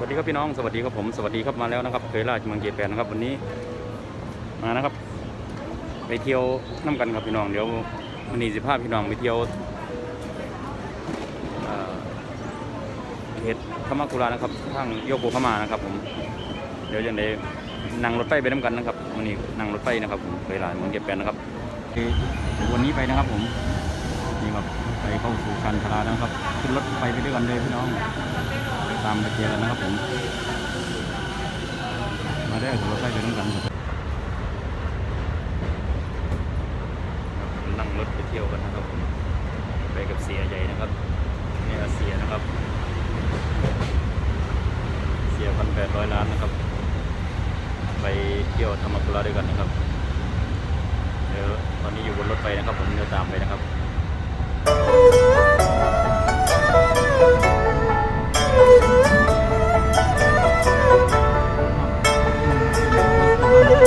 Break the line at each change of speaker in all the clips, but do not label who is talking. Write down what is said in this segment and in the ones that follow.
สวัสดีครับพี่น้องสวัสดีครับผมสวัสดีครับมาแล้วนะครับเคยราชเมืองเกียรติแปดนะครับวันนี้มานะครับ ไปเที่ยวน้ำกันครับพี่น้องเดี๋ยววันนี้สิพาพพี่น้องไปเที่ยวเขตธรรมกุลานะครับทางโยโกฮามานะครับ ผม เดี๋ยวจะได้นั่งรถไฟไปน้ำกันนะครับวันนี้นั่งรถไฟนะครับผมเคยราชเมืองเกียรติแปดนะครับวันนี้ไปนะครับผมนี่ครับไปเข้าสู่คันธราแล้วนะครับขึ้นรถไฟไปด้วยกันเลยพี่น้องามไปเจอกันนะครับผม มาได้รถไฟไปด้วยกันครับนั่งรถไปเที่ยวกันนะครับผมไปกับเสียใหญ่นะครับเนี่ยเสียนะครับ เสียพันแปดร้อยล้านนะครับ ไปเที่ยวธรรมกุระด้วยกันนะครับ เดี๋ยวตอนนี้อยู่บนรถไฟนะครับผมเดี๋ยวตามไปนะครับ ถึ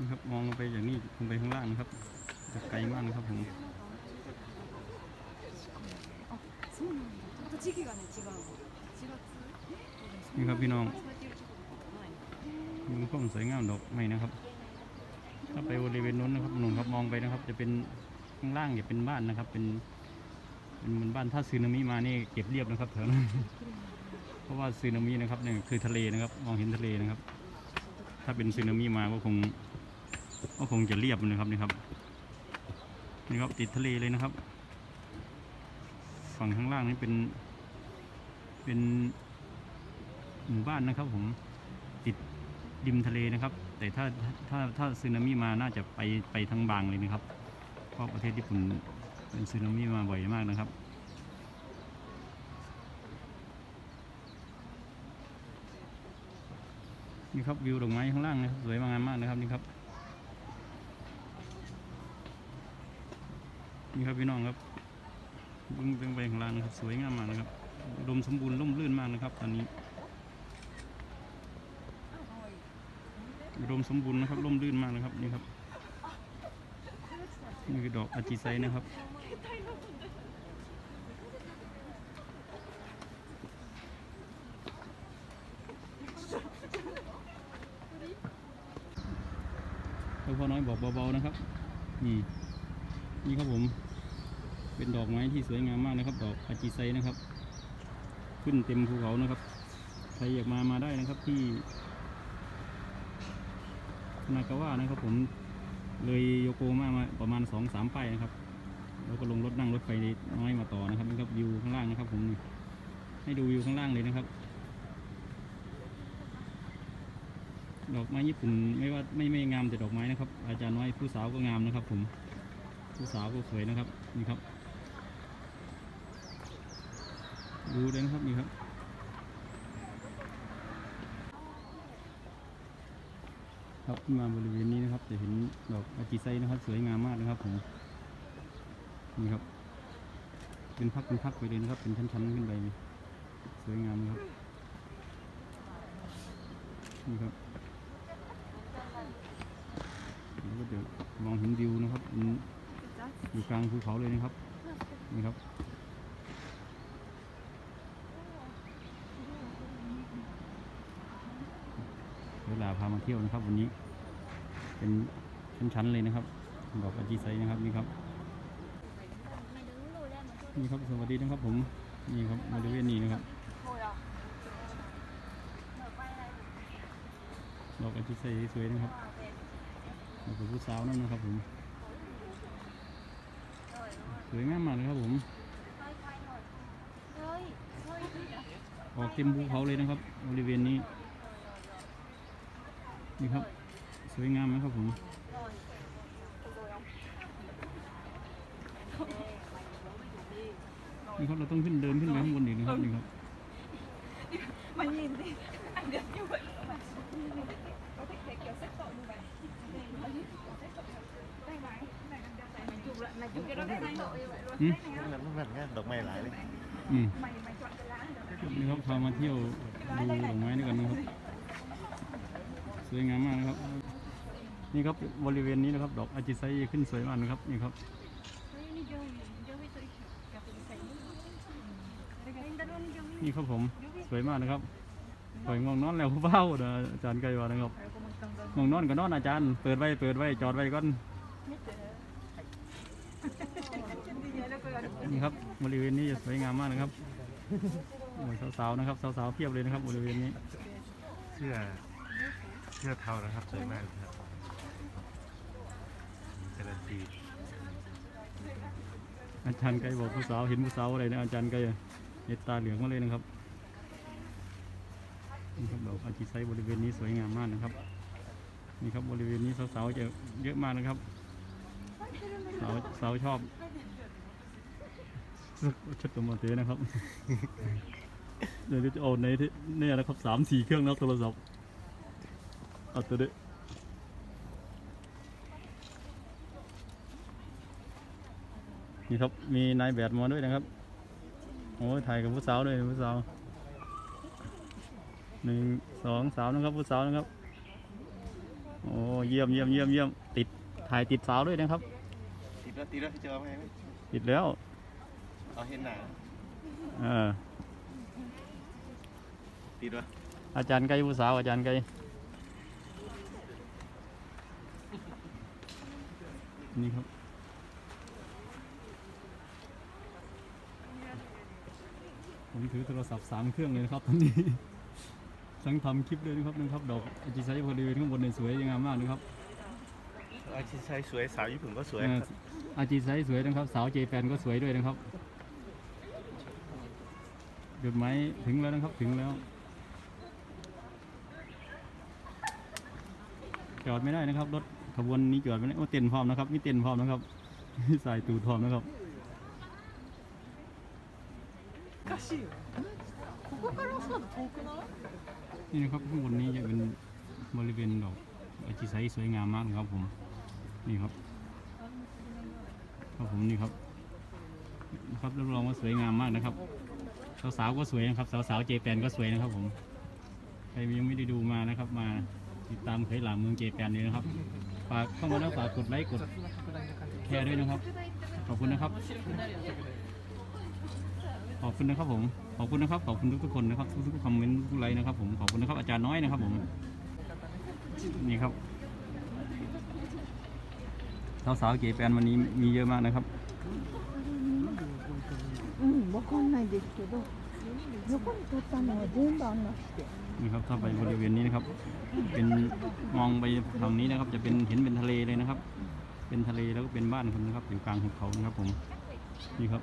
นะครับมองลงไปอย่างนี้ลงไปข้างล่างนะครับจาไกลมากนะครับผมนี่ครับพี่น้องมันก็สวยงามดอกไม้นะครับ ถ้าไปบริเวณนู้นนะครับหนุนครับมองไปนะครับ จะเป็นข้างล่างจะเป็นบ้านนะครับ เป็นเป็นเหมือนบ้านถ้าซีนามิมานี่เก็บเรียบนะครับเถอะเพราะว่าซีนามินะครับเนี่ยคือทะเลนะครับ มองเห็นทะเลนะครับ ถ้าเป็นซีนามิมาก็คง ก็คงจะเรียบนะครับนี่ครับนี่ครับติดทะเลเลยนะครับ ฝั่งข้างล่างนี่เป็น เป็นหมู่บ้านนะครับ ผมติดริมทะเลนะครับ แต่ถ้าถ้าถ้าซึนามิมาน่าจะไปไปทั้งบางเลยนะครับ เพราะประเทศญี่ปุ่นเป็นซึนามิมาบ่อยมากนะครับนี่ครับวิวดอกไม้ข้างล่างนะครับสวยงามมากนะครับนี่ครับ นี่ครับพี่น้องครับบึ้งเบึ้งไปข้างลางนะครับ สวยงามมากนะครับดมสมบูรณ์ร่มรื่นมากนะครับ ตอนนี้ดมสมบูรณ์นะครับร่มรื่นมากนะครับนี่ครับนี่คือดอกอาจิไซนะครับพ่อน้อยบอกเบาๆนะครับ นี่ นี่ครับผม เป็นดอกไม้ที่สวยงามมากนะครับ ดอกอาจิไซนะครับ ขึ้นเต็มภูเขานะครับ ใครอยากมามาได้นะครับที่นากาวะนะครับผมเลยโยโกมามาประมาณสองสามป้ายนะครับ แล้วก็ลงรถนั่งรถไฟน้อยมาต่อนะครับนี่ครับวิวข้างล่างนะครับผมให้ดูวิวข้างล่างเลยนะครับ ดอกไม้ญี่ปุ่นไม่ว่าไม่ไม่งามแต่ดอกไม้นะครับ อาจารย์น้อยผู้สาวก็งามนะครับ ผมผู้สาวก็สวยนะครับนี่ครับ ดูเลยนะครับนี่ครับครับมาบริเวณนี้นะครับ จะเห็นดอกอาจิไซนะครับ สวยงามมากนะครับผมนี่ครับ เป็นพักเป็นพักไปเลยนะครับ เป็นชั้นๆขึ้นไปสวยงามนะครับนี่ครับแล้วก็เดี๋ยวมองเห็นวิวนะครับอยู่กลางภูเขาเลยนะครับนี่ครับ เวลาพามาเที่ยวนะครับ วันนี้ เป็นชั้นๆเลยนะครับ ดอกอาจีไซนะครับนี่ครับนี่ครับสวัสดีนะครับผมนี่ครับบริเวณนี้นะครับดอกอาจีไซสวยนะครับแล้วก็ผู้สาวนั่นนะครับผมสวยงามมากเลยครับผมออกเต็มภูเขาเลยนะครับ บริเวณนี้ นี่ครับ สวยงามไหมครับผมนี่ครับเราต้องขึ้นเดินขึ้นไปข้างบนอีกนะครับนี่ครับ
มันยินดิอันเดียวอยู่บนมั
นม
ได้นงานดอกไม้หลายเลย
นี่ครับพามาเที่ยวดูดอกไม้นี่ยกันนะครับ สวยงามมากนะครับ นี่ครับบริเวณนี้นะครับ ดอกอาจิไซขึ้นสวยมากนะครับนี่ครับนี่ครับผมสวยมากนะครับปล่อยง่วงนอนแล้วเฝ้านะอาจารย์ไกว่านะครับง่วงนอนก็นอนอาจารย์ เปิดไว้เปิดไว้จอดไว้ก่อนนี่ครับบริเวณนี้จะสวยงามมากนะครับโอ้ยสาวๆนะครับสาวๆเพียบเลยนะครับบริเวณนี้
เสื้อ เสื้อเทานะครับสวยมากเลยครับการันตี
อาจารย์ไกรบอกผู้สาวเห็นผู้สาวอะไรนะอาจารย์ไกรเห็นตาเหลืองมาเลยนะครับนี่ครับดอกอาจิไซบริเวณนี้สวยงามมากนะครับนี่ครับบริเวณนี้สาวๆจะเยอะมากนะครับสาวสาวชอบชุดตัวมาเตนะครับเดี๋ยวจะเอาในที่เนี่ยนะครับสามสี่เครื่องแล้วโทรศัพท์ เอาตัวเด็นี่ครับ มีนายแบบมาด้วยนะครับ โอ้ยถ่ายกับผู้สาวด้วยผู้สาวหนึ่งสองสาวนะครับผู้สาวนะครับ โอ้เยี่ยมเยี่ยมเยี่ยมเยี่ยมติดถ่ายติดสาวด้วยนะครับ
ติดแล้วติดแล้วพี่เจอไหม
ติดแล้ว
เอาเห็นหนา
เออ
ติดวะ
อาจารย์ไกรผู้สาวอาจารย์ไกร นี่ครับ ผมถือโทรศัพท์สามเครื่องเลยนะครับตอนนี้ทั้งทำคลิปเลยนะครับนะครับ ดอกอาจิไซบริเวณข้างบนเนี่ยสวยงามมากนะครับ
อาชีพชายสวยสาวญี่ปุ่นก็สวย
เอออาจิไซสวยนะครับ สาวเจแปนก็สวยด้วยนะครับจุดหมายถึงแล้วนะครับถึงแล้วจอดไม่ได้นะครับรถ ขบวนนี้เกิดไปแล้วโอ้เต้นพร้อมนะครับมีเต้นพร้อมนะครับสายตูดพร้อมนะครับนี่นะครับข้างบนนี้จะเป็นบริเวณดอกอจิไซสวยงามมากครับผมนี่ครับครับผมนี่ครับ ครับรับรองว่าสวยงามมากนะครับสาวๆก็สวยนะครับสาวๆเจแปนก็สวยนะครับผมใครยังไม่ได้ดูมานะครับ มาติดตามเคยหลังเมืองเจแปนนี้นะครับ ฝากเข้ามาแล้วฝากกดไลค์กดแชร์ด้วยนะครับ ขอบคุณนะครับ ขอบคุณนะครับผม ขอบคุณนะครับ ขอบคุณทุกๆคนนะครับ ทุกๆคอมเมนต์ทุกไลค์นะครับผม ขอบคุณนะครับอาจารย์น้อยนะครับผม นี่ครับ สาวๆเก๋แปนวันนี้มีเยอะมากนะครับ
うん、わかんないですけど、横に取ったのは全部あんなくて。
นี่ครับ ถ้าไปบริเวณนี้นะครับ เป็นมองไปฝั่งนี้นะครับ จะเป็นเห็นเป็นทะเลเลยนะครับ เป็นทะเลแล้วก็เป็นบ้านคนนะครับ อยู่กลางหุบเขานะครับ ผมนี่ครับ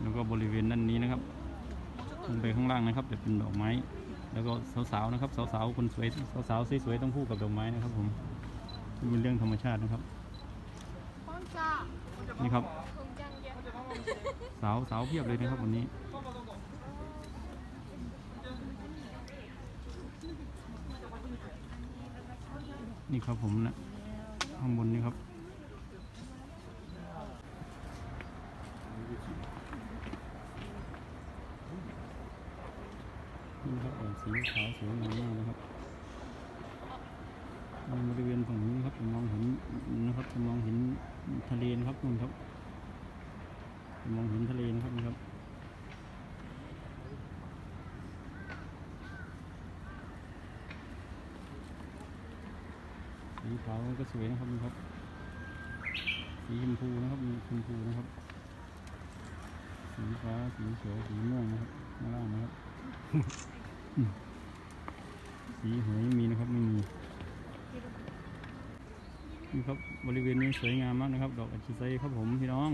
แล้วก็บริเวณด้านนี้นะครับลงไปข้างล่างนะครับ จะเป็นดอกไม้ แล้วก็สาวๆนะครับ สาวๆคนสวยสาวๆสวยๆต้องคู่กับดอกไม้นะครับ ผมเป็นเรื่องธรรมชาตินะครับนี่ครับ สาวสาวเพียบเลยนะครับวันนี้ นี่ครับผมนะข้างบนนี่ครับนี่ครับออกสีขาวสวยงามมากนะครับในบริเวณฝั่งนี้ครับจะมองเห็นนะครับจะมองเห็นทะเลนะครับนู่นครับจะมองเห็นทะเลนะครับนี่ครับ สี ขาวก็สวยนะครับนี่ครับ สีชมพูนะครับมีชมพูนะครับ สีฟ้า สีเขียว สีม่วงนะครับข้างล่างนะครับ สีหวยมีนะครับไม่มีนี่ครับบริเวณนี้สวยงามมากนะครับ ดอกอัญชันไซครับผมพี่น้อง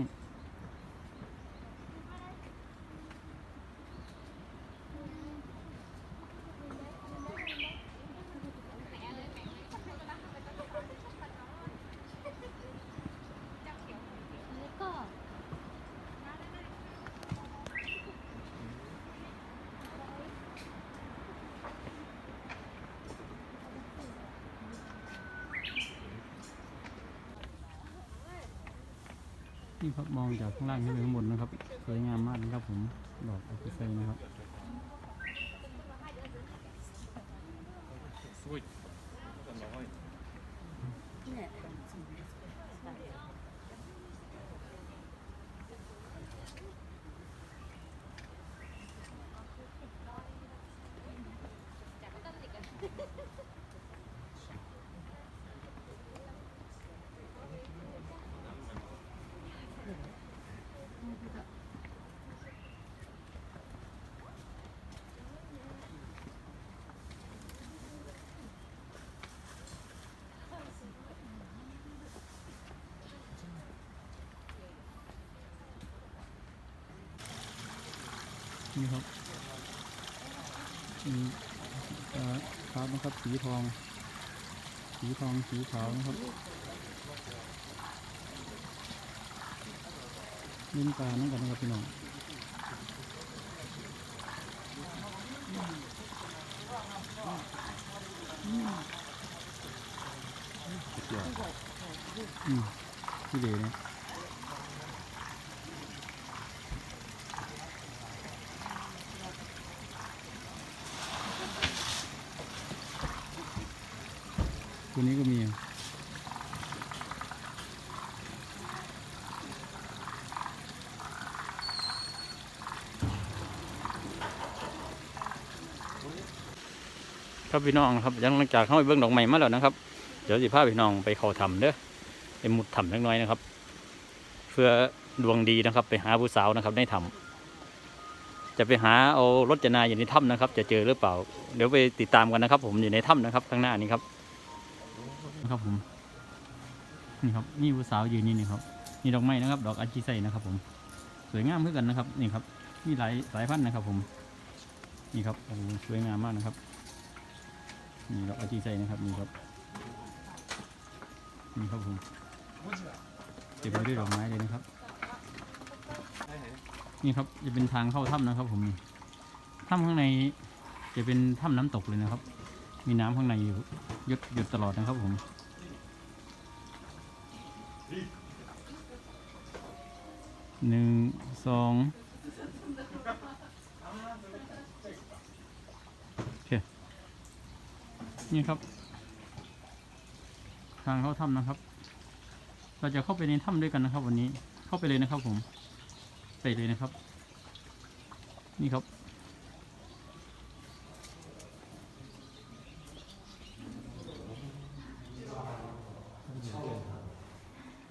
นี่ครับมองจากข้างล่างขึ้นไปข้างบนนะครับ สวยงามมากนะครับผม ดอกอัญชันไซนะครับ นี่ครับมีเอ่อครับนะครับสีทอง สีทองสีขาวนะครับลิ้นปลานั่นกันนะครับพี่น้องอืมที่เดเนี่ย ตัวนี้ก็มีครับพี่น้องครับหลังจากเข้าไปเบื้องดอกไม้มาแล้วนะครับ เดี๋ยวสิพาพี่น้องไปเขาถ้ำเด้อไปมุดถ้ำเล็กน้อยนะครับ เพื่อดวงดีนะครับ ไปหาผู้สาวนะครับในถ้ำจะไปหาเอารถจนาอยู่ในถ้ำนะครับ จะเจอหรือเปล่า เดี๋ยวไปติดตามกันนะครับ ผมอยู่ในถ้ำนะครับ ข้างหน้านี้ครับ นะครับผม นี่ครับนี่ผู้สาวยืนนี่นี่ครับนี่ดอกไม้นะครับ ดอกอัญชีไซนะครับ ผม สวยงามเพื่อกันนะครับ นี่ครับมีหลายสายพันธุ์นะครับ ผม นี่ครับโอ้สวยงามมากนะครับ นี่ดอกอัญชีไซนะครับนี่ครับนี่ครับผมเต็มไปด้วยดอกไม้เลยนะครับ นี่ครับจะเป็นทางเข้าถ้ำนะครับ ผมนี่ถ้ำข้างในจะเป็นถ้ำน้ำตกเลยนะครับ มีน้ำข้างในอยู่หยดหยดตลอดนะครับผม หนึ่งสองโอเคนี่ครับ ทางเข้าถ้ำนะครับ เราจะเข้าไปในถ้ำด้วยกันนะครับ วันนี้เข้าไปเลยนะครับผมไปเลยนะครับ นี่ครับ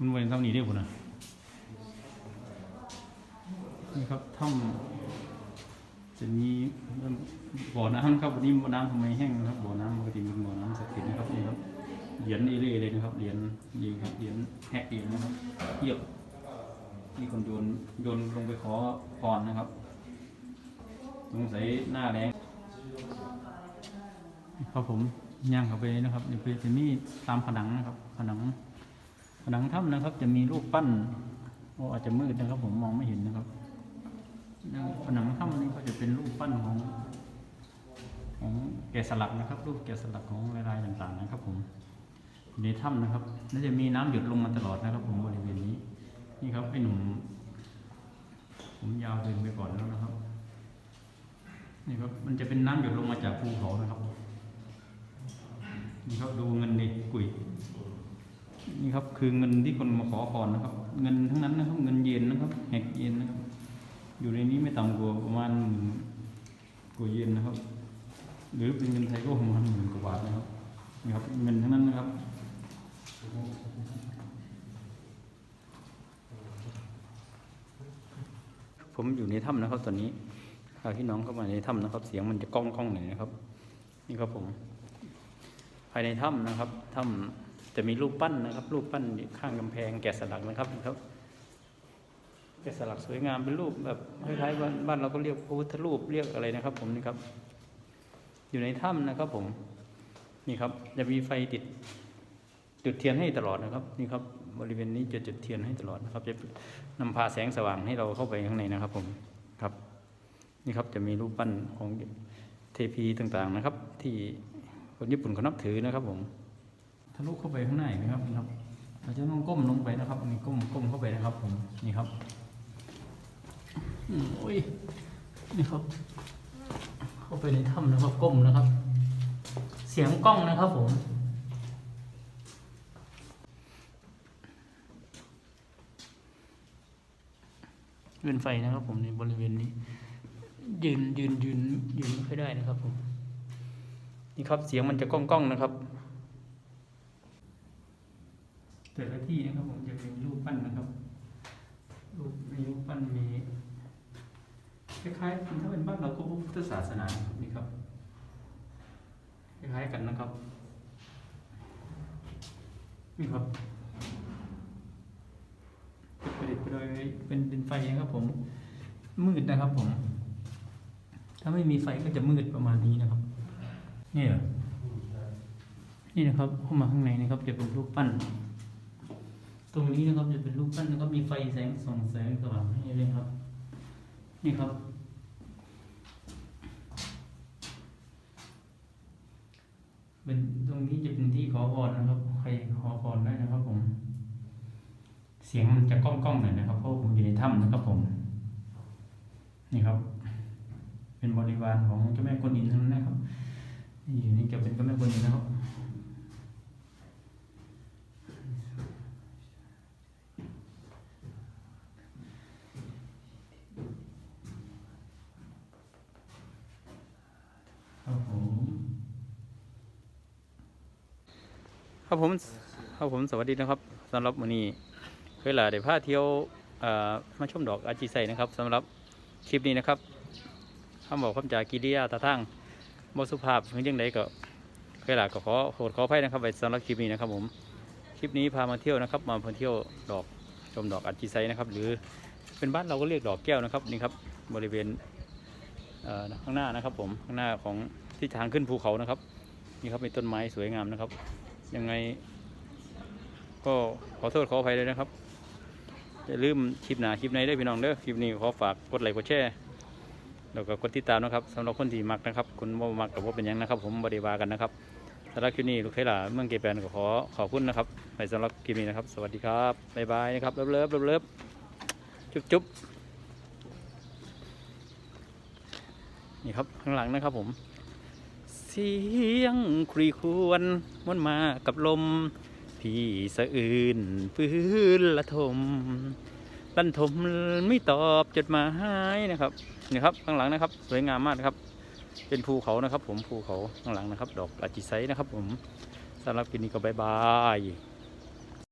มันเวนถ้ำนี้ได้ปุ่นะนี่ครับถ้ำจะมีบ่อน้ำครับวันนี้บ่อน้ำทำไมแห้งนะครับบ่อน้ำปกติเป็นบ่อน้ำศักดิ์สิทธิ์นะครับนี่ครับเหรียญนี่เล่เลยนะครับเหรียญนี่ครับเหรียญแหกเหรียญนะครับเทียบนี่คนโยนโยนลงไปขอพรนะครับสงสัยหน้าแรงครับผมย่างเข้าไปนะครับนี่เป็นจะมีตามผนังนะครับผนัง ผนังถ้ำนะครับ จะมีรูปปั้นโอ้อาจจะมืดนะครับ ผมมองไม่เห็นนะครับผนังถ้ำนี้ก็จะเป็นรูปปั้นของของแกะสลักนะครับ รูปแกะสลักของลายๆต่างๆนะครับ ผมในถ้ำนะครับน่าจะมีน้ำหยดลงมาตลอดนะครับ ผมบริเวณนี้ นี่ครับไอ้หนุ่มผมยาวเดินไปก่อนแล้วนะครับนี่ครับมันจะเป็นน้ำหยดลงมาจากภูเขานะครับนี่ครับดูเงินดิกุย นี่ครับคือเงินที่คนมาขอพรนะครับ เงินทั้งนั้นนะครับ เงินเย็นนะครับแหกเย็นนะครับ อยู่ในนี้ไม่ต่ำกว่าประมาณหมื่นกว่าเย็นนะครับ หรือเป็นเงินไทยก็ประมาณหมื่นกว่าบาทนะครับนี่ครับ เงินทั้งนั้นนะครับผมอยู่ในถ้ำนะครับตอนนี้พาพี่น้องเข้ามาในถ้ำนะครับ เสียงมันจะก้องก้องหน่อยนะครับ นี่ครับผม ภายในถ้ำนะครับถ้ำ จะมีรูปปั้นนะครับ รูปปั้นข้างกำแพงแกะสลักนะครับครับ แกะสลักสวยงามเป็นรูปแบบคล้ายๆบ้านบ้านเราก็เรียกพระพุทธรูปเรียกอะไรนะครับ ผมนี่ครับ อยู่ในถ้ำนะครับ ผม นี่ครับ จะมีไฟติด จุดเทียนให้ตลอดนะครับ นี่ครับ บริเวณนี้จะจุดเทียนให้ตลอดนะครับ จะนำพาแสงสว่างให้เราเข้าไปข้างในนะครับ ผมครับ นี่ครับจะมีรูปปั้นของเทพีต่างๆนะครับ ที่คนญี่ปุ่นเขานับถือนะครับ ผม ทะลุเข้าไปข้างในนะครับนี่ครับ เราจะต้องก้มลงไปนะครับนี่ก้มก้มเข้าไปนะครับ ผมนี่ครับโอ้ยนี่ครับ เข้าไปในถ้ำนะครับก้มนะครับ เสียงกล้องนะครับผมเป็นไฟนะครับผมในบริเวณนี้ ยืนยืนยืนยืนไม่ค่อยได้นะครับผมนี่ครับเสียงมันจะก้องก้องๆนะครับ แต่ละที่นะครับผมจะเป็นรูปปั้นนะครับ รูปในรูปปั้นมีคล้ายๆถ้าเป็นบ้านเราก็พุทธศาสนาครับนี่ครับคล้ายๆกันนะครับนี่ครับประดิษฐ์ไปโดยเป็นเป็นไฟนะครับผม มืดนะครับผม ถ้าไม่มีไฟก็จะมืดประมาณนี้นะครับ นี่เหรอนี่นะครับเข้ามาข้างในนะครับจะเป็นรูปปั้น ตรงนี้นะครับจะเป็นรูปปั้นแล้วก็มีไฟแสงส่องแสงสว่างให้เลยครับ นี่ครับ เป็นตรงนี้จะเป็นที่ขอพรนะครับ ใครขอพรได้นะครับ ผม เสียงมันจะก้องก้องๆหน่อยนะครับเพราะผมอยู่ในถ้ำนะครับผม นี่ครับ เป็นบริวารของเจ้าแม่กวนอิมทั้งนั้นนะครับนี่อยู่นี่จะเป็นเจ้าแม่กวนอิมนะครับผมครับ ผมครับผมสวัสดีนะครับสำหรับวันนี้เคยหลาได้พาเที่ยวมาชมดอกอาจิไซนะครับสำหรับคลิปนี้นะครับคำบอกคำจากกิริยาตาทั้งบสุภาพหรือยังไงก็เคยหลาก็ขอโทษขออภัยนะครับไปสำหรับคลิปนี้นะครับผมคลิปนี้พามาเที่ยวนะครับ มาเที่ยวดอกชมดอกอาจิไซนะครับ หรือเป็นบ้านเราก็เรียกดอกแก้วนะครับนี่ครับบริเวณข้างหน้านะครับผมข้างหน้าของที่ทางขึ้นภูเขานะครับนี่ครับมีต้นไม้สวยงามนะครับ ยังไง ก็ขอโทษขออภัยเลยนะครับอย่าลืมคลิปหนาคลิปในได้พี่น้องเด้อคลิปนี้ขอฝากกดไลค์กดแชร์แล้วก็กดติดตามนะครับสำหรับคนที่มักนะครับคนบ่มักกับว่าเป็นยังนะครับ ผมบริวากันนะครับสำหรับคลิปนี้ลูกเทหลาเมืองเกแปนก็ขอขอบคุณนะครับไปสำหรับคลิปนี้นะครับ สวัสดีครับบ๊ายบายนะครับเลิฟเลิฟเลิฟเลิฟจุ๊บจุ๊บนี่ครับข้างหลังนะครับผม เสียงครีครวนมวนมากับลม พี่สะอื่นฟื้นละทมลันทมไม่ตอบจดหมายนะครับนี่ครับข้างหลังนะครับ สวยงามมากนะครับ เป็นภูเขานะครับ ผมภูเขาข้างหลังนะครับ ดอกอาจิไซนะครับ ผมสำหรับคลิปนี้ก็บายบาย